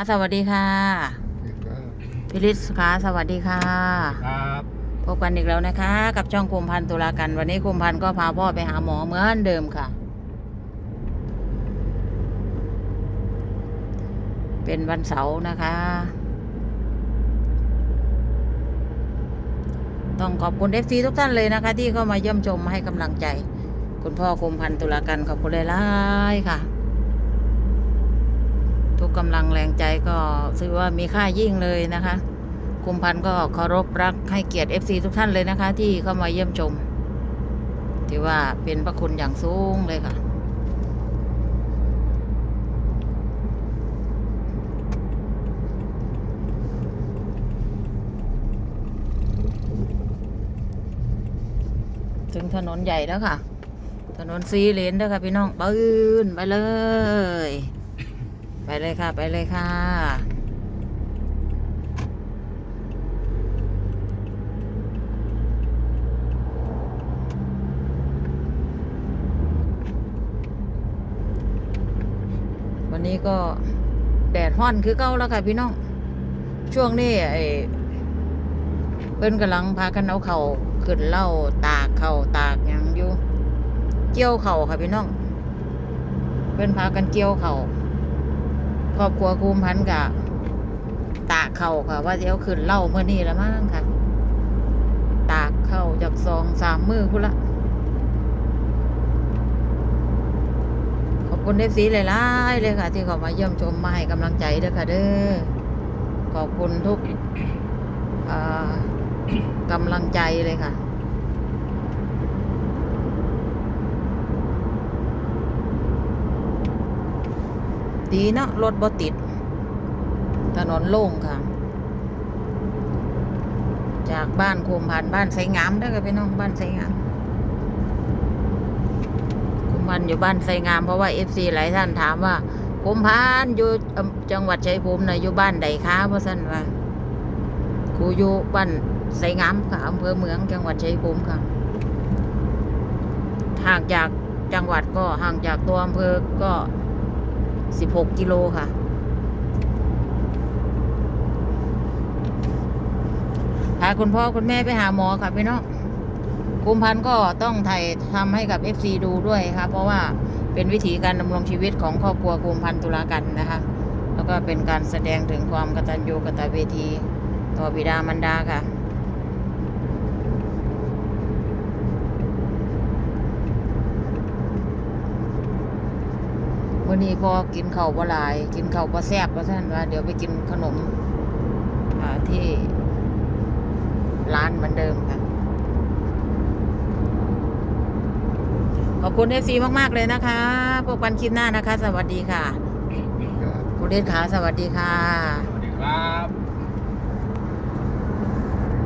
อะสวัสดีค่ะพี่ลิศค่ะสวัสดีค่ะ ครับพบกันอีกแล้วนะคะ กับช่องคุมพันธ์ตุลากันวันนี้คุมพันธ์ก็พาพ่อไปหาหมอเหมือนเดิมค่ะ เป็นวันเสาร์นะคะ ต้องขอบคุณเอฟซีทุกท่านเลยนะคะ ที่เข้ามาเยี่ยมชมให้กำลังใจ คุณพ่อคุมพันธ์ตุลากันขอบคุณหลายๆค่ะ ทุกกำลังแรงใจก็ถือว่ามีค่ายิ่งเลยนะคะคุมพันธ์ก็เคารพรักให้เกียรติ FC ทุกท่านเลยนะคะ ที่เข้ามาเยี่ยมชม ถือว่าเป็นพระคุณอย่างสูงเลยค่ะถึงถนนใหญ่แล้วค่ะ ถนนซีเลนแล้วค่ะพี่น้องปืนไปเลย ไปเลยค่ะ ไปเลยค่ะ วันนี้ก็แดดห้อนคือเก้าแล้วค่ะพี่น้อง ช่วงนี้ไอ้เพิ่นกำลังพากันเอาเข่าขึ้นเล่าตากเข่าตากยังอยู่ เกี่ยวเข่าค่ะพี่น้อง เพิ่นพากันเกี่ยวเข่า ครอบครัวคุมพันธ์กะตากเข่าค่ะ ว่าเดี๋ยวขึ้นเล่าเมื่อนี้ละมั้งค่ะ ตากเข่าจากสองสามมือพุ่นละขอบคุณเอฟซีหลายๆเลยค่ะ ที่เขามาเยี่ยมชมมาให้กำลังใจเด้อค่ะเด้อขอบคุณทุกกำลังใจเลยค่ะ ดีเนาะรถบ่ติด ถนนโล่งค่ะ จากบ้านโคมผ่านบ้านไสงามเด้อค่ะพี่น้องบ้านไสงามคุมพันอยู่บ้านไซงามเพราะว่าเอฟซีหลายท่านถามว่าโคมพันอยู่จังหวัดชัยภูมินะอยู่บ้านใดคะเพราะสั้นว่าครูอยู่บ้านไซงามค่ะอำเภอเมืองจังหวัดชัยภูมิค่ะห่างจากจังหวัดก็ห่างจากตัวอำเภอก็ สิบหกกิโลค่ะ พาคุณพ่อคุณแม่ไปหาหมอค่ะพี่น้องกุมพันธ์ก็ต้องถ่ายทำให้กับ FC ดูด้วยครับเพราะว่าเป็นวิธีการดำรงชีวิตของครอบครัวกุมพันธ์ตุลากันนะคะ แล้วก็เป็นการแสดงถึงความกตัญญูกตเวที ต่อบิดามารดาค่ะ วันนี้พอกินข้าวบ่หลาย กินข้าวบ่แซ่บเพราะท่านว่าเดี๋ยวไปกินขนมอ่าที่ร้านเหมือนเดิมค่ะ ขอบคุณเอฟซีมาก ๆ เลยนะคะพบกันคลิปหน้านะคะ สวัสดีค่ะ คุณเดชขาสวัสดีค่ะ